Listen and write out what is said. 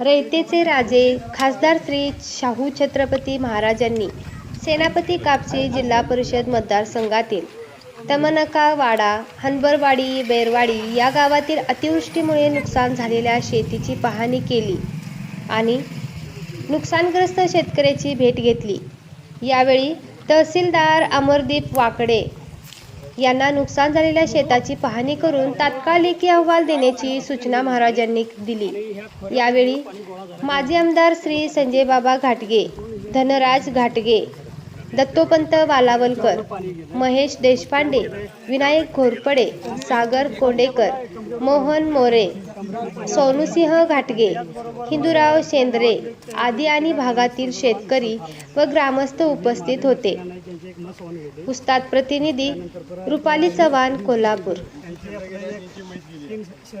रयतेचे राजे खासदार श्री शाहू छत्रपती महाराजांनी सेनापती कापसी जिल्हा परिषद मतदारसंघातील तमनका वाडा हनबरवाडी बैरवाडी या गावातील अतिवृष्टीमुळे नुकसान झालेल्या शेतीची पाहणी केली आणि नुकसानग्रस्त शेतकऱ्याची भेट घेतली. यावेळी तहसीलदार अमरदीप वाकडे यांना नुकसान झालेल्या शेताची पाहणी करून तात्काळ लेखी अहवाल देण्याची सूचना महाराजांनी दिली. यावेळी माजी आमदार श्री संजय बाबा घाटगे धनराज घाटगे दत्तोपंत वालावलकर महेश देशपांडे विनायक घोरपडे सागर कोंडेकर मोहन मोरे सोनूसिंह घाटगे हिंदूराव शेंद्रे आदी आणि भागातील शेतकरी व ग्रामस्थ उपस्थित होते. उस्ताद प्रतिनिधी रुपाली चव्हाण कोल्हापूर.